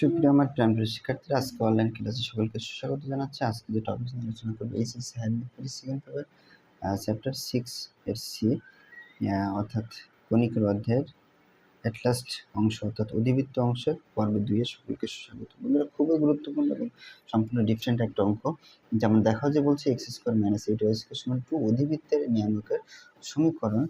সুপ্রিয় আমার প্রাণপ্রিয় শিক্ষার্থীরা, আজকে অনলাইন ক্লাসে সকলকে সুস্বাগত জানাচ্ছি। আজকে যে টপিক আলোচনা করব HSC higher second paper chapter six এর সি অর্থাৎ কণিকের অধ্যায়ের অ্যাটলাস্ট অংশ, অর্থাৎ অধিবৃত্ত অংশের পর্ব দুইয়ে সকলকে সুস্বাগত। বন্ধুরা, খুবই গুরুত্বপূর্ণ এবং সম্পূর্ণ ডিফারেন্ট একটা অঙ্ক। যেমন দেখা যে বলছে X square minus eight Y square two অধিবৃত্তের নিয়ামকের সমীকরণ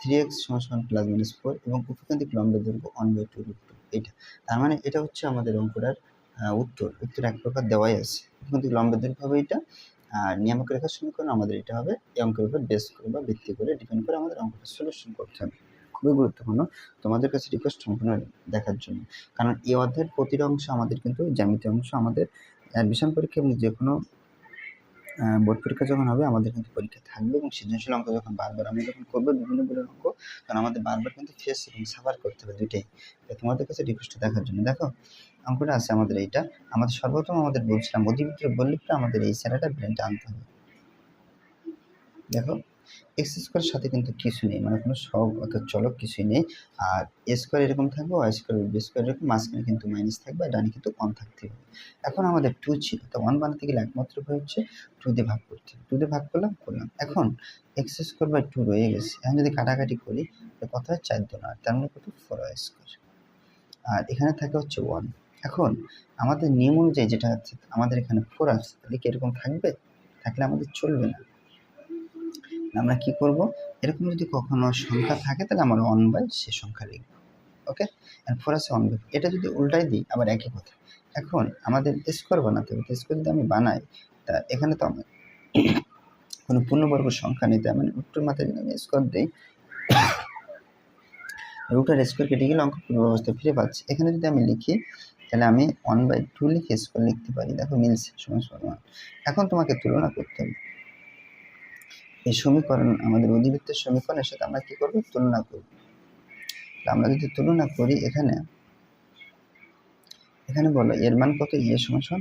থ্রি এক্স সমান প্লাস মাইনাস ফোর এবং উপকেন্দ্রিক লম্বের দৈর্ঘ্য one by two root two এইটা তার মানে এটা হচ্ছে আমাদের অঙ্কটার উত্তর। উত্তর এক প্রকার দেওয়াই আছে। কিন্তু লম্বের দৈর্ঘ্য হবে এটা, আর নিয়ামক রেখার সমীকরণ আমাদের এটা হবে, এই অঙ্কের উপর বেস করে বা ভিত্তি করে ডিপেন্ড করে আমাদের অঙ্কটা সলিউশন করতে হবে। খুবই গুরুত্বপূর্ণ তোমাদের কাছে রিকোয়েস্ট সম্পূর্ণ দেখার জন্য। কারণ এই অধ্যায়ের প্রতিটা অংশ আমাদের কিন্তু জ্যামিতি অংশ আমাদের অ্যাডমিশন পরীক্ষা এবং যে কোনো বোর্ড পরীক্ষা যখন হবে, আমাদের কিন্তু পরীক্ষা থাকবে এবং সৃজনশীল অঙ্ক যখন বারবার আমরা যখন করব, বিভিন্ন বোর্ডের অঙ্ক, তখন আমাদের বারবার কিন্তু ফেস এবং সাফার করতে হবে দুইটাই। তোমাদের কাছে রিকোয়েস্ট দেখার জন্য। দেখো, অঙ্কটা আছে আমাদের এইটা। আমাদের সর্বপ্রথম আমাদের বলছিলাম অধিবিত্রের বললে আমাদের এই স্যারাটা ব্রেনটা আনতে হবে। দেখো এক্স স্কোয়ারের সাথে কিন্তু কিছু নেই মানে কোনো সব অর্থাৎ চলক কিছুই নেই। আর এ স্কোয়ার এরকম থাকবে ওয়াই স্কোয়ার বি স্কোয়ার এরকম, মাঝখানে কিন্তু মাইনাস থাকবে আর ডানে কিন্তু ওয়ান থাকতে হবে। এখন আমাদের টু ছিল, তো ওয়ান বানাতে গেলে একমাত্র উপায় হচ্ছে টু দিয়ে ভাগ করতে টু দিয়ে ভাগ করলাম করলাম। এখন এক্স স্কোয়ার বাই টু রয়ে গেছে। এখন যদি কাটাকাটি করি তো কত হয়? চার দু আর তার মানে কত? ফোর ওয়াই স্কোয়ার আর এখানে থাকে হচ্ছে ওয়ান এখন আমাদের নিয়ম অনুযায়ী যেটা আছে, আমাদের এখানে ফোর আছে, তাহলে কি এরকম থাকবে? থাকলে আমাদের চলবে না। আমরা কি করব? এরকম যদি কখনো সংখ্যা থাকে, তাহলে আমরা ওয়ান বাই সে সংখ্যা লিখব ওকে আর ফোর আছে ওয়ান বাই এটা যদি উল্টাই দিই, আবার একই কথা। এখন আমাদের স্কোয়ার বানাতে হবে। স্কোয়ার যদি আমি বানাই, তা এখানে তো আমি কোনো পূর্ণবর্গ সংখ্যা নিতে মানে রুটের মাথায় যদি আমি স্কোয়ার দিই রুটের স্কোয়ার কেটে গেলে অঙ্ক পূর্ব অবস্থায় ফিরে পাচ্ছি। এখানে যদি আমি লিখি, তাহলে আমি ওয়ান বাই টু লিখে স্কোয়ার লিখতে পারি। দেখো মিলছে সময় সমান। এখন তোমাকে তুলনা করতে হবে। এই সমীকরণ, আমাদের অধিবৃত্তের সমীকরণের সাথে আমরা কি করব? তুলনা করব। আমরা যদি তুলনা করি এখানে এখানে বলো, এর মান কত? ইয়ে সমান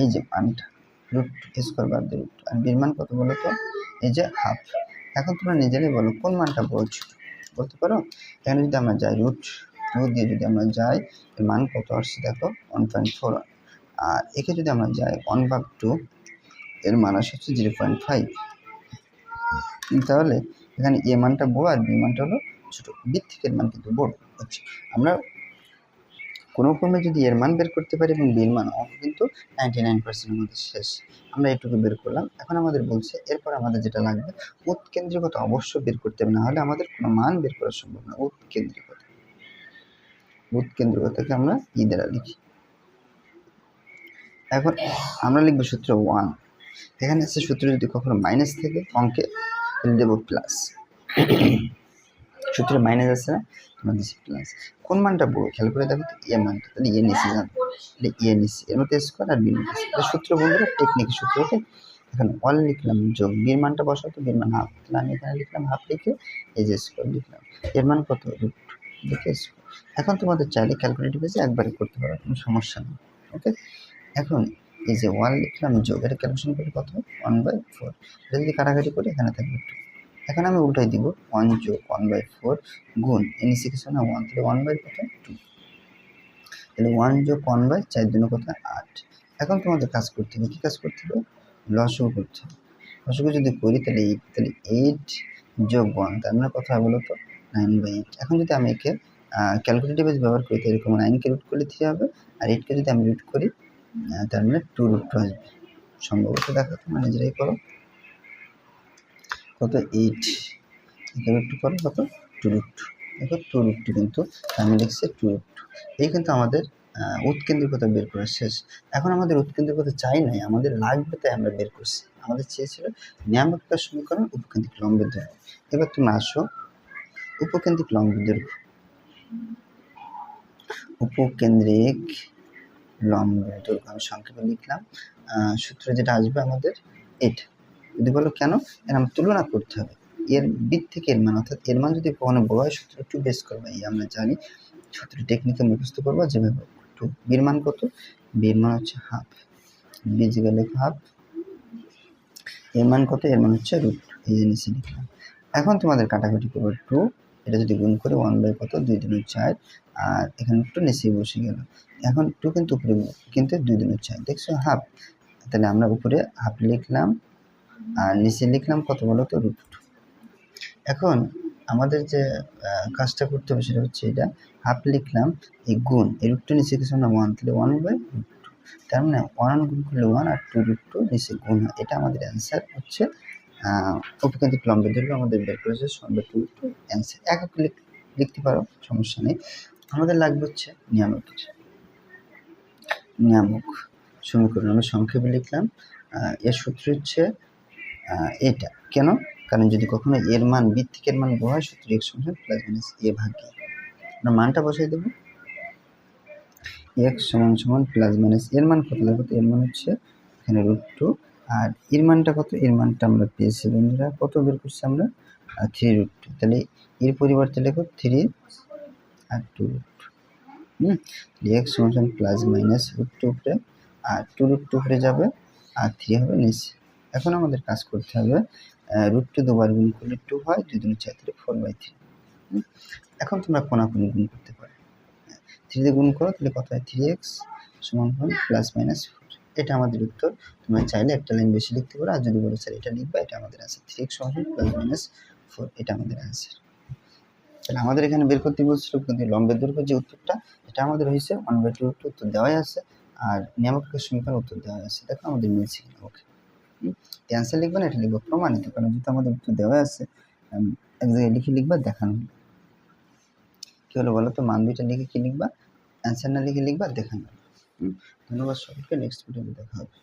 এই যে মানটা রুট স্কোয়ার বাদ দিয়ে রুট আর বির মান কত বলো তো? এই যে হাফ এখন তোমরা নিজেরাই বলো, কোন মানটা বলছো? বলতে পারো? এখানে যদি আমরা যাই রুট টু দিয়ে যদি আমরা যাই, এর মান কত আসছে দেখো? ওয়ান পয়েন্ট ফোর আর একে যদি আমরা যাই ওয়ান ভাগ টু এর মান আসে হচ্ছে জিরো পয়েন্ট ফাইভ তাহলে এখানে এ মানটা বড় আর বি মানটা হলো ছোটো। থেকে মান কিন্তু বড় হচ্ছে আমরা কোনো ক্রমে যদি এর মান বের করতে পারি এবং বির মান অঙ্ক কিন্তু নাইনটি নাইন পার্সেন্ট আমাদের শেষ। আমরা এটুকু বের করলাম। এখন আমাদের বলছে, এরপর আমাদের যেটা লাগবে, উৎকেন্দ্রিকতা অবশ্যই বের করতে হবে না হলে আমাদের কোনো মান বের করা সম্ভব না, উৎকেন্দ্রিকতা। উৎকেন্দ্রিকতাকে আমরা ই দ্বারা লিখি। এখন আমরা লিখব সূত্র ওয়ান এখানে আছে সূত্র যদি কখনো মাইনাস থাকে, অঙ্কে তাহলে দেবো প্লাস সূত্রে মাইনাস আছে না? আমরা দিচ্ছি প্লাস কোন মানটা বড়? খেয়াল করে দেখো তো এ মানটা। তাহলে ইয়ে নিচ্ছি জানো তাহলে ইয়ে নিচ্ছি এর মধ্যে স্কোয়ার আর বি এটা সূত্র বন্ধুরা টেকনিক সূত্র ওকে এখন অল লিখলাম, যোগ। বির মানটা বসাও তো বির মান হাফ তাহলে আমি এখানে লিখলাম হাফ লিখে এই যে স্কোয়ার লিখলাম। এর মান কত? রুট লিখে এখন তোমাদের চাইলে ক্যালকুলেটিভ এসে একবারে করতে পারো, কোনো সমস্যা নেই ওকে এখন এই যে ওয়ান লিখলাম যোগ এটা ক্যালকুলেশন করে কত ওয়ান বাই ফোর এটা যদি কাটাকাটি করি, এখানে থাকবে টু এখন আমি উল্টাই দিব ওয়ান যোগ ওয়ান বাই ফোর গুণ এনএসি কিছু না ওয়ান তাহলে ওয়ান বাই কত? টু তাহলে ওয়ান যোগ ওয়ান বাই চার দিন কত? আট। এখন তোমাদের কাজ করতে হবে, কী কাজ করতে হবে? লসও করতে হবে। লসও যদি করি, তাহলে এইট তাহলে এইট যোগ ওয়ান তার মানে কথা বলো তো? নাইন বাই এইট এখন যদি আমি একে ক্যালকুলেটিভ ব্যবহার করি, তাহলে এরকম নাইনকে রুট করলে থ্রি হবে, আর এইটকে যদি আমি রুট করি তার মানে টু রুট টু আসবে। সম্ভবত দেখো তোমরা নিজেরাই করো। কত? এইট রুট টু করো, কত? টু রুট টু দেখো টু রুট টু কিন্তু আমি লিখছি টু রুট টু এই কিন্তু আমাদের উৎকেন্দ্রিকতা বের করা শেষ। এখন আমাদের উৎকেন্দ্রিকতা চাই নাই, আমাদের লাগবে তাই আমরা বের করছি। আমাদের চেয়েছিল নিয়ামকের সমীকরণ উপকেন্দ্রিক লম্বের দৈর্ঘ্য। এবার তুমি আসো উপকেন্দ্রিক লম্বের দৈর্ঘ্য। উপকেন্দ্রিক লম্বের দৈর্ঘ্য আমি সংক্ষেপে লিখলাম। সূত্র যেটা আসবে আমাদের, এটা। যদি বলো কেন, এর আমরা তুলনা করতে হবে। এর বিদ থেকে এর মান, অর্থাৎ এর মান যদি কখনো বড় হয়, সূত্র একটু বেস করবে। এই আমরা জানি, সূত্র টেকনিকে মুখস্থ করব, যেভাবে টু বির মান কত? বির মান হচ্ছে হাফ বি জিগালে হাফ এর মান কত? এর মান হচ্ছে রুট এই জিনিসই লিখলাম। এখন তোমাদের কাটাকাটি করব টু এটা যদি গুণ করে ওয়ান বাই কত? দুই দিনের চার। আর এখানে একটু নিচেই বসে গেল। এখন টু কিন্তু উপরে কিন্তু দুই দিনের চার। দেখছ? হাফ তাহলে আমরা উপরে হাফ লিখলাম। আর নিচে লিখলাম কত বলো তো? রুট টু এখন আমাদের যে কাজটা করতে হবে সেটা হচ্ছে এটা। হাফ লিখলাম। এই গুণ, এই রুট টু নিচে কিছু না ওয়ান তাহলে ওয়ান বাই রুট টু তার মানে ওয়ান গুণ করলে ওয়ান আর টু রুট টু নিচে গুণ হয়। এটা আমাদের অ্যান্সার হচ্ছে উপকেন্দ্রিক লম্বের দৈর্ঘ্য আমাদের বের করেছে সন্ধ্যা টু টু অ্যান্সার একক লিখ- লিখতে পারো, সমস্যা নেই। আমাদের লাগবে হচ্ছে নিয়ামকের নিয়ামক সমীকরণ আমি সংক্ষেপে লিখলাম এর সূত্র হচ্ছে এটা। কেন? কারণ যদি কখনো এর মান বৃত্তিকের মান বড় হয় সূত্র এক্স সমান প্লাস মাইনাস এ ভাগে আমরা মানটা বসাই দেবো। এক্স সমান সমান প্লাস মাইনাস এর মান কত তো এর মান হচ্ছে এখানে রুট টু আর এর মানটা কত? এর মানটা আমরা পেয়েছি বন্ধুরা, কত বের করছি আমরা? থ্রি রুট টু তাহলে এর পরিবর্তে লেখো থ্রি আর টু রুট হুম? এক্স সমান প্লাস মাইনাস রুট টু উপরে, আর টু রুট টু উপরে যাবে, আর থ্রি হবে নিচে। এখন আমাদের কাজ করতে হবে রুট টু দুবার গুণ করলে টু হয়, দুই দুই চার তাহলে ফোর বাই থ্রি এখন তোমরা কোনা কোনাকুনি গুণ করতে পারো। থ্রি দিয়ে গুণ করো, তাহলে কত হয়? থ্রি এক্স সমান প্লাস মাইনাস ফোর এটা আমাদের উত্তর। তোমরা চাইলে একটা লাইন বেশি লিখতে পারো, আর যদি বলো, স্যার, এটা লিখবা, এটা আমাদের অ্যান্সার থ্রি এক্স সমান প্লাস মাইনাস ফোর এটা আমাদের অ্যান্সার তাহলে আমাদের এখানে বের করতে বলছিল কিন্তু লম্বের দৈর্ঘ্য যে উত্তরটা, এটা আমাদের হয়েছে ওয়ান বাই টু উত্তর দেওয়াই আছে, আর নিয়ামকের সমীকরণ উত্তর দেওয়া আছে। দেখো, আমাদের মিলছে কিনা ওকে অ্যান্সার লিখবে না, এটা লিখব প্রমাণিত, কারণ যেহেতু আমাদের উত্তর দেওয়া আছে এক জায়গায় লিখে লিখবা, দেখানো হলো। কি হলো বলো তো, মান দুইটা লিখে কি লিখবা? অ্যান্সার না লিখে লিখবা, দেখানো ধন্যবাদ সকলকে নেক্সট ভিডিওতে দেখা হবে।